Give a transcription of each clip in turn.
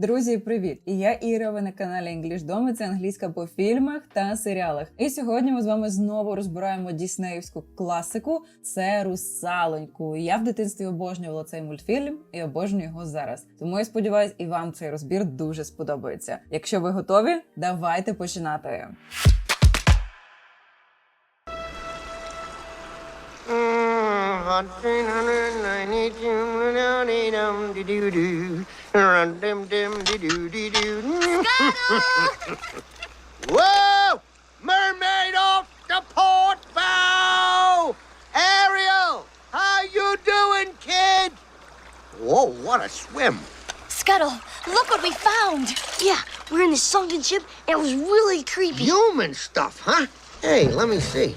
Друзі, привіт! І я Іра. Ви на каналі English Dom. і Це англійська по фільмах та серіалах. І сьогодні ми з вами знову розбираємо діснеївську класику. Це русалоньку. Я в дитинстві обожнювала цей мультфільм і обожнюю його зараз. Тому я сподіваюся, і вам цей розбір дуже сподобається. Якщо ви готові, давайте починати. Whoa! Mermaid off the port bow! Ariel, how you doing, kid? Whoa, what a swim! Scuttle, look what we found! Yeah, we're in this sunken ship, and it was really creepy. Human stuff, huh? Hey, let me see.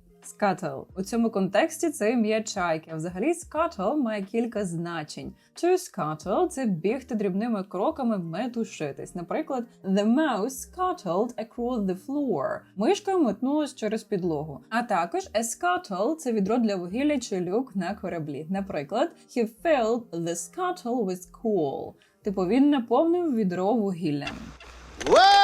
Скатл. У цьому контексті це ім'я чайки. Взагалі скатл має кілька значень. To scuttle – це бігти дрібними кроками, метушитись. Наприклад, the mouse scuttled across the floor. Мишка метнулась через підлогу. А також a scuttle – це відро для вугілля чи люк на кораблі. Наприклад, he filled the scuttle with coal. Типу він наповнив відро вугіллям. Whoa!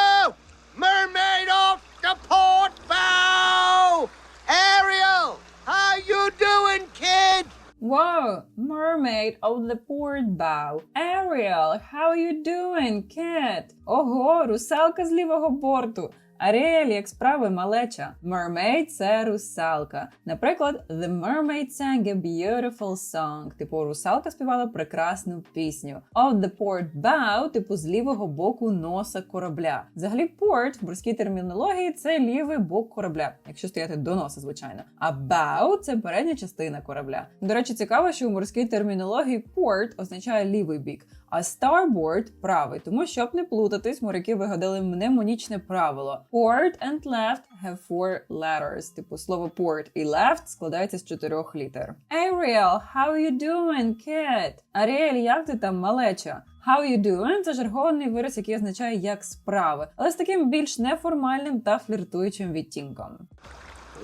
Wow, mermaid of the port bow. Ariel, how you doing, kid? Ого, русалка з лівого борту. Аріель, як справи малеча. Mermaid – це русалка. Наприклад, The mermaid sang a beautiful song. Типу, русалка співала прекрасну пісню. Of the port bow, типу, з лівого боку носа корабля. Взагалі, port в морській термінології це лівий бок корабля, якщо стояти до носа, звичайно. А bow – це передня частина корабля. До речі, цікаво, що у морській термінології port означає лівий бік. А starboard – правий, тому щоб не плутатись, моряки вигадали мнемонічне правило. Port and left have four letters. Типу слово port і left складається з чотирьох літер. Ariel, how you doing, kid? Аріель, як ти там, малеча? How you doing – це жаргонний вираз, який означає як справи, але з таким більш неформальним та фліртуючим відтінком.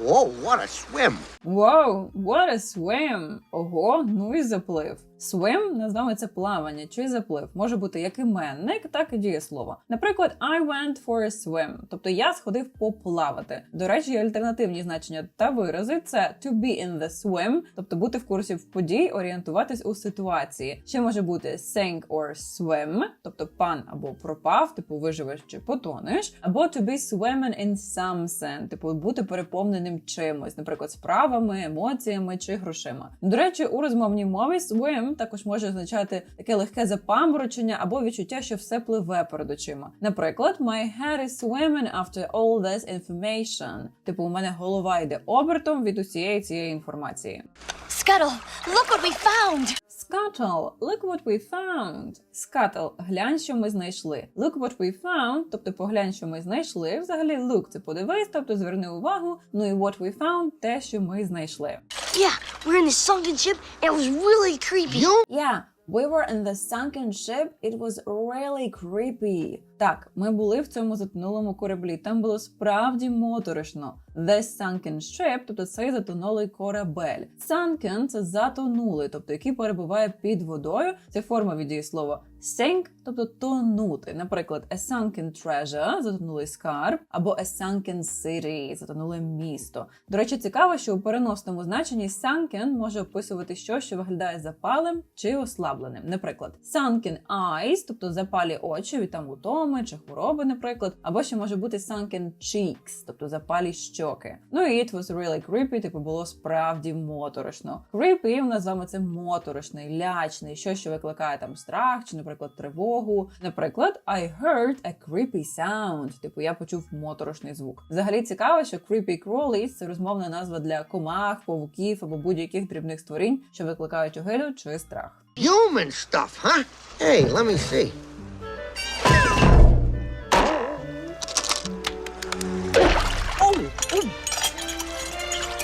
Whoa, what a swim! Wow, what a swim! Ого, ну і заплив. Swim це плавання чи заплив. Може бути як іменник, так і дієслово. Наприклад, I went for a swim, тобто я сходив поплавати. До речі, альтернативні значення та вирази це to be in the swim, тобто бути в курсі в подій, орієнтуватись у ситуації. Ще може бути sink or swim, тобто пан або пропав, типу виживеш чи потонеш, або to be swimming in something, типу бути переповненим чимось, наприклад, справами, емоціями чи грошима. До речі, у розмовній мові swim також може означати таке легке запаморочення або відчуття, що все пливе перед очима. Наприклад, my head is swimming after all this information. Типу, у мене голова йде обертом від усієї цієї інформації. Scuttle, look what we found! Scuttle, look what we found. Scuttle, глянь, що ми знайшли. Look what we found, тобто поглянь, що ми знайшли. Взагалі, look – це подивись, тобто зверни увагу. Ну і what we found – те, що ми знайшли. Yeah, we're in the sunken ship, it was really creepy. Yeah, we were in the sunken ship. It was really creepy. Так, ми були в цьому затонулому кораблі. Там було справді моторошно. The sunken ship, тобто цей затонулий корабель. Sunken – це затонулий, тобто який перебуває під водою. Це форма від дієслова sink, тобто тонути. Наприклад, a sunken treasure – затонулий скарб, або a sunken city – затонуле місто. До речі, цікаво, що у переносному значенні sunken може описувати щось, що виглядає запалим чи ослабленим. Наприклад, sunken eyes, тобто запалі очі від там утоми чи хвороби, наприклад, або ще може бути sunken cheeks, тобто запалі щоки. Ну і it was really creepy, типу було справді моторошно. Creepy у нас з вами це моторошний, лячний, щось, що викликає там страх чи, наприклад, тривогу. Наприклад, I heard a creepy sound, типу я почув моторошний звук. Взагалі цікаво, що creepy crawlies – це розмовна назва для комах, павуків або будь-яких дрібних створінь, що викликають огиду чи страх. human stuff, huh? Hey, let me see.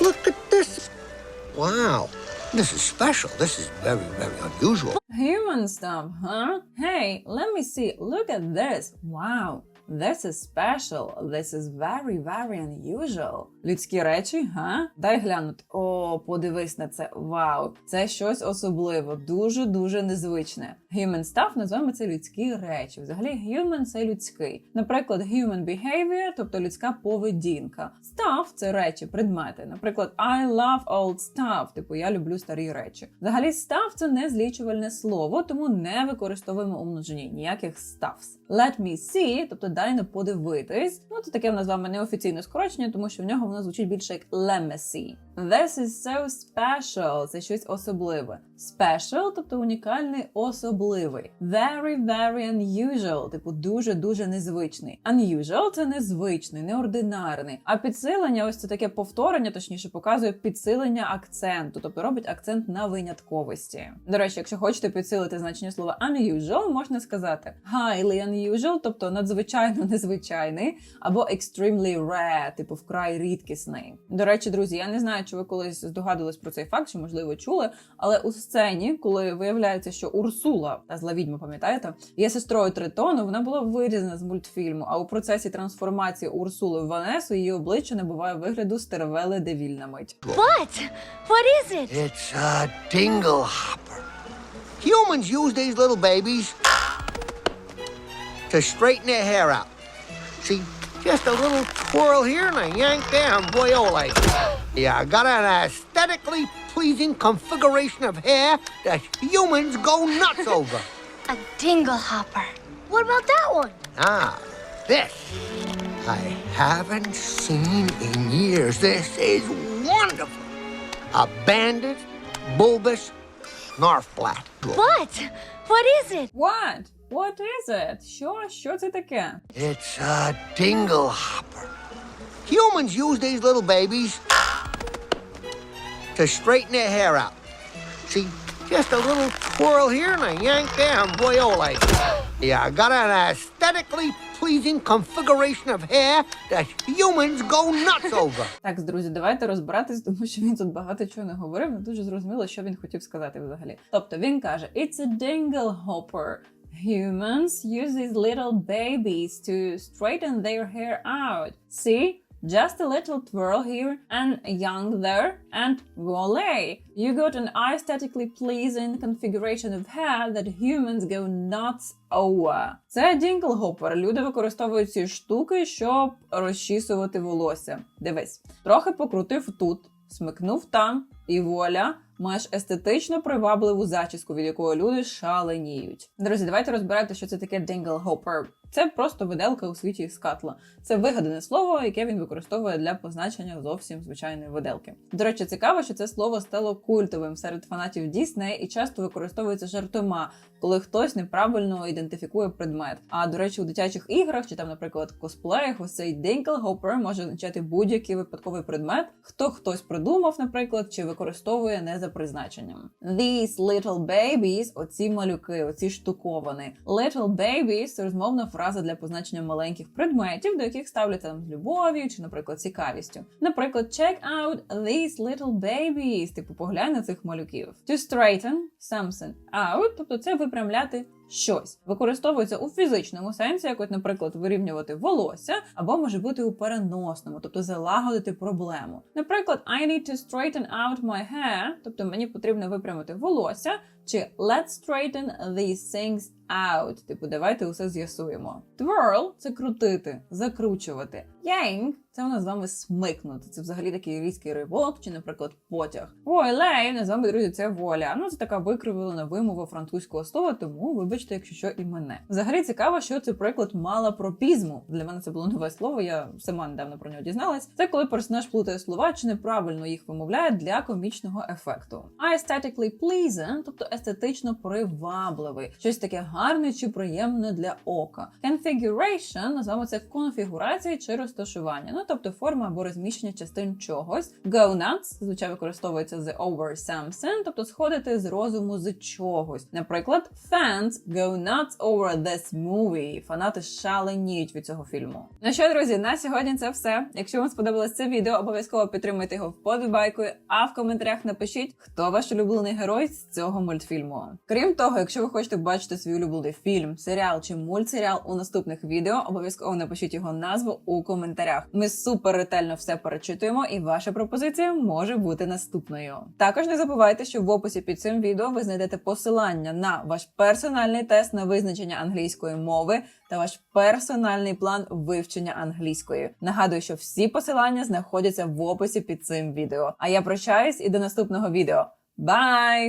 Look at this. Wow. This is special. This is very, very unusual. Human stuff, huh? Hey, let me see. Look at this. Wow. This is special. This is very, very unusual. Людські речі, га? Дай глянути. О, подивись на це. Вау. Це щось особливе, дуже-дуже незвичне. Human stuff називаємо це людські речі. Взагалі, human це людський. Наприклад, human behavior, тобто людська поведінка. Stuff – це речі, предмети. Наприклад, I love old stuff, типу я люблю старі речі. Взагалі, stuff – це не злічувальне слово, тому не використовуємо у множині ніяких stuffs. Let me see, тобто дай подивитись. Ну це таке в нас з вами неофіційне скорочення, тому що в нього воно звучить більше як see. This is so special. Це щось особливе. Special, тобто унікальний, особливий. Very, very unusual, типу дуже дуже незвичний. Unusual – це незвичний, неординарний. А підсилення, ось це таке повторення, точніше, показує підсилення акценту, тобто робить акцент на винятковості. До речі, якщо хочете підсилити значення слова unusual, можна сказати highly unusual, тобто надзвичайно незвичайний, або extremely rare, типу вкрай рідкісний. До речі, друзі, я не знаю, чи ви колись здогадувались про цей факт, чи можливо чули, але у сцені, коли виявляється, що Урсула, та зла відьма, пам'ятаєте, є сестрою Тритону, вона була вирізана з мультфільму. А у процесі трансформації Урсули в Ванесу її обличчя набуває вигляду стервели девільна мить. What? What is it? It's a dingle hopper. Humans use these little babies to straighten their hair out. See, just a little twirl here and a yank there, and boy, oh, like, yeah, I got an aesthetically pleasing configuration of hair that humans go nuts over. A dingle hopper. What about that one? Ah, this I haven't seen in years. This is wonderful. A banded, bulbous Narfblatt. What? What is it? What? What is it? Що? Що це таке? It's a dingle hopper. Humans use these little babies to straighten their hair out. See, just a little twirl here and a yank there, and boy, oh, like, yeah, got an aesthetically pleasing configuration of hair that humans go nuts over. Так, друзі, давайте розбиратись, тому що він тут багато чого не говорив. Не дуже зрозуміло, що він хотів сказати взагалі. Тобто він каже: It's a dingle hopper. Humans use these little babies to straighten their hair out. See? Just a little twirl here and young there, and voila! You got an aesthetically pleasing configuration of hair that humans go nuts over. Це дінглгопер. Люди використовують ці штуки, щоб розчісувати волосся. Дивись, трохи покрутив тут, смикнув там, і вуаля, маєш естетично привабливу зачіску, від якої люди шаленіють. Друзі, давайте розбирати, що це таке дінглгопер. Це просто виделка у світі скатла. Це вигадане слово, яке він використовує для позначення зовсім звичайної виделки. До речі, цікаво, що це слово стало культовим серед фанатів Дісней і часто використовується жартома, коли хтось неправильно ідентифікує предмет. А до речі, у дитячих іграх чи там, наприклад, косплеях, ось цей дінклгопер може означати будь-який випадковий предмет, хто хтось придумав, наприклад, чи використовує не за призначенням. These little babies, оці малюки, оці штуковани. Little babies – це розмовна фраза для позначення маленьких предметів, до яких ставляться там з любов'ю чи, наприклад, цікавістю. Наприклад, check out these little babies, типу поглянь на цих малюків. To straighten something out, тобто це випрямляти щось. Використовується у фізичному сенсі, як, от, наприклад, вирівнювати волосся, або може бути у переносному, тобто залагодити проблему. Наприклад, I need to straighten out my hair, тобто мені потрібно випрямити волосся, чи let's straighten these things out, типу давайте усе з'ясуємо. Twirl – це крутити, закручувати. Yank – це у з вами смикнути. Це взагалі такий різкий ривок, чи, наприклад, потяг. Войлей, не з друзі, це воля. Ну, це така викривлена вимова французького слова, тому вибачте, якщо що, і мене. Взагалі цікаво, що це приклад малапропізму. Для мене це було нове слово, я сама недавно про нього дізналась. Це коли персонаж плутає слова чи неправильно їх вимовляє для комічного ефекту. Aesthetically pleasing, тобто естетично привабливий, щось таке гарне чи приємне для ока. Configuration називаємо це конфігурація чи розташування, ну тобто форма або розміщення частин чогось. Go nuts зазвичай використовується the over something, тобто сходити з розуму з чогось. Наприклад, fans go nuts over this movie. Фанати шаленіють від цього фільму. Ну що, друзі, на сьогодні це все. Якщо вам сподобалось це відео, обов'язково підтримайте його вподобайкою, а в коментарях напишіть, хто ваш улюблений герой з цього мультфільму. Крім того, якщо ви хочете бачити свій улюблений фільм, серіал чи мультсеріал у наступних відео, обов'язково напишіть його назву у коментарях. Ми супер ретельно все перечитуємо, і ваша пропозиція може бути наступною. Також не забувайте, що в описі під цим відео ви знайдете посилання на ваш персональний тест на визначення англійської мови та ваш персональний план вивчення англійської. Нагадую, що всі посилання знаходяться в описі під цим відео. А я прощаюсь і до наступного відео. Бай!